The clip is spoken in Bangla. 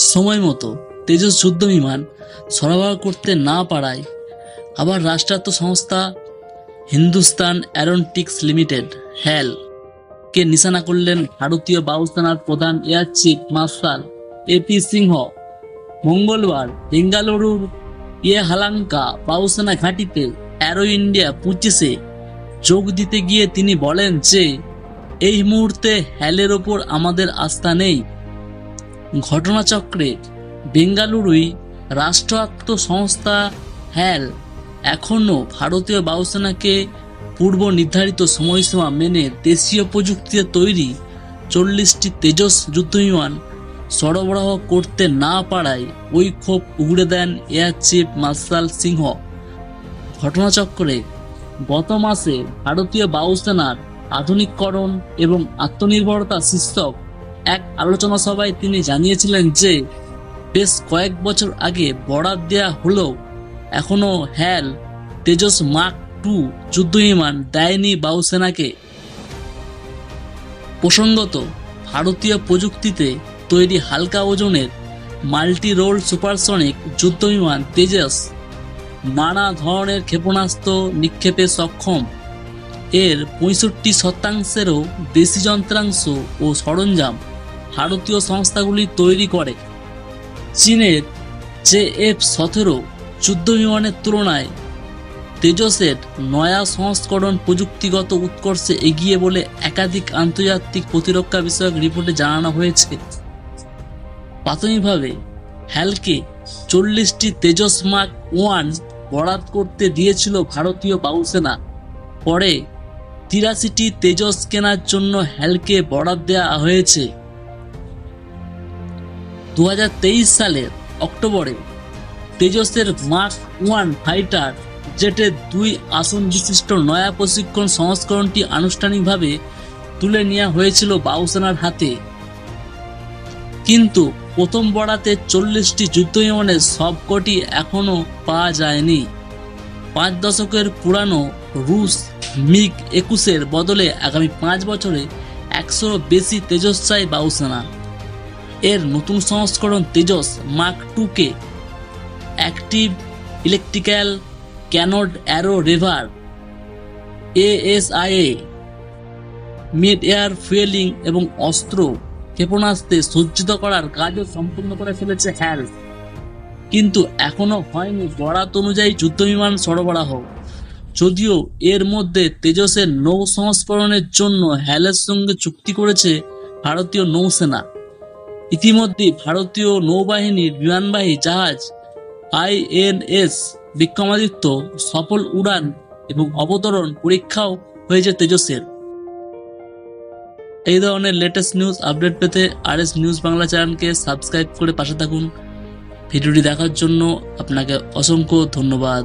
সময় মতো তেজস যুদ্ধ বিমান সরবরাহ করতে না পারায় আবার রাষ্ট্রায়ত্ত সংস্থা হিন্দুস্তান অ্যারোনটিক্স লিমিটেড হ্যাল কে নিশানা করলেন ভারতীয় বায়ুসেনার প্রধান air chief marshal AP Singh. মঙ্গলবার বেঙ্গালুরুর ইয়েহালাঙ্কা বায়ুসেনা ঘাঁটিতে অ্যারো ইন্ডিয়া পঁচিশে যোগ দিতে গিয়ে তিনি বলেন যে, এই মুহূর্তে হ্যালের ওপর আমাদের আস্থা নেই। ঘটনাচক্রে বেঙ্গালুরুই রাষ্ট্রায়ত্ত সংস্থা হ্যাল এখনও ভারতীয় বায়ুসেনাকে পূর্ব নির্ধারিত সময়সীমা মেনে দেশীয় প্রযুক্তিতে তৈরি চল্লিশটি তেজস যুদ্ধবিমান সরবরাহ করতে না পারায় ওই ক্ষোভ উগড়ে দেন এয়ার চিফ মার্শাল সিংহ। ঘটনাচক্রে গত মাসে ভারতীয় বায়ুসেনার আধুনিককরণ এবং আত্মনির্ভরতা শীর্ষক এক আলোচনা সভায় তিনি জানিয়েছিলেন যে, বেশ কয়েক বছর আগে বরাদ দেওয়া হলেও এখনও হ্যাল তেজস মার্ক টু যুদ্ধবিমান দেয়নি বায়ুসেনাকে প্রসঙ্গত, ভারতীয় প্রযুক্তিতে তৈরি হালকা ওজনের মাল্টি রোল সুপারসনিক যুদ্ধবিমান তেজস নানা ধরনের ক্ষেপণাস্ত্র নিক্ষেপে সক্ষম। এর পঁয়ষট্টি শতাংশেরও বেশি যন্ত্রাংশ ও সরঞ্জাম ভারতীয় সংস্থাগুলি তৈরি করে। চীনের জে এফ সতেরো যুদ্ধ বিমানের তুলনায় তেজসের নয়া সংস্করণ প্রযুক্তিগত উৎকর্ষে এগিয়ে বলে একাধিক আন্তর্জাতিক প্রতিরক্ষা বিষয়ক রিপোর্টে জানানো হয়েছে। প্রাথমিকভাবে, হ্যালকে চল্লিশটি তেজস মার্ক ওয়ান বরাদ করতে দিয়েছিল ভারতীয় বায়ুসেনা। পরে তিরাশিটি তেজস কেনার জন্য হ্যালকে বরাদ দেওয়া হয়েছে। দু হাজার তেইশ সালের অক্টোবরে তেজসের মার্ক ওয়ান ফাইটার জেটের দুই আসন বিশিষ্ট নয়া প্রশিক্ষণ সংস্করণটি আনুষ্ঠানিকভাবে তুলে নেওয়া হয়েছিল বায়ুসেনার হাতে। কিন্তু প্রথম বড়াতে চল্লিশটি যুদ্ধ বিমানের সবকটি এখনও পাওয়া যায়নি। পাঁচ দশকের পুরানো রুশ মিগ একুশের বদলে আগামী পাঁচ বছরে একশো বেশি তেজস্বাই বায়ুসেনা এর নতুন সংস্করণ তেজস মার্ক টুকে। অ্যাক্টিভ ইলেকট্রিক্যাল ক্যানোড অ্যারো রেভার, এএসআইএ, মিড এয়ার ফুয়েলিং এবং অস্ত্র ক্ষেপণাস্ত্রে সজ্জিত করার কাজও সম্পূর্ণ করে ফেলেছে হ্যাল। কিন্তু এখনও হয়নি বরাত অনুযায়ী যুদ্ধবিমান সরবরাহ। যদিও এর মধ্যে তেজসের নৌ সংস্করণের জন্য হ্যালের সঙ্গে চুক্তি করেছে ভারতীয় নৌসেনা। ইতিমধ্যে ভারতীয় নৌবাহিনীর বিমানবাহী জাহাজ আইএনএস বিক্রমাদিত্য সফল উড়ান এবং অবতরণ পরীক্ষাও হয়েছে তেজসের এই ধরনের লেটেস্ট নিউজ আপডেট পেতে আর এস নিউজ বাংলা চ্যানেলকে সাবস্ক্রাইব করে পাশে থাকুন। ভিডিওটি দেখার জন্য আপনাকে অসংখ্য ধন্যবাদ।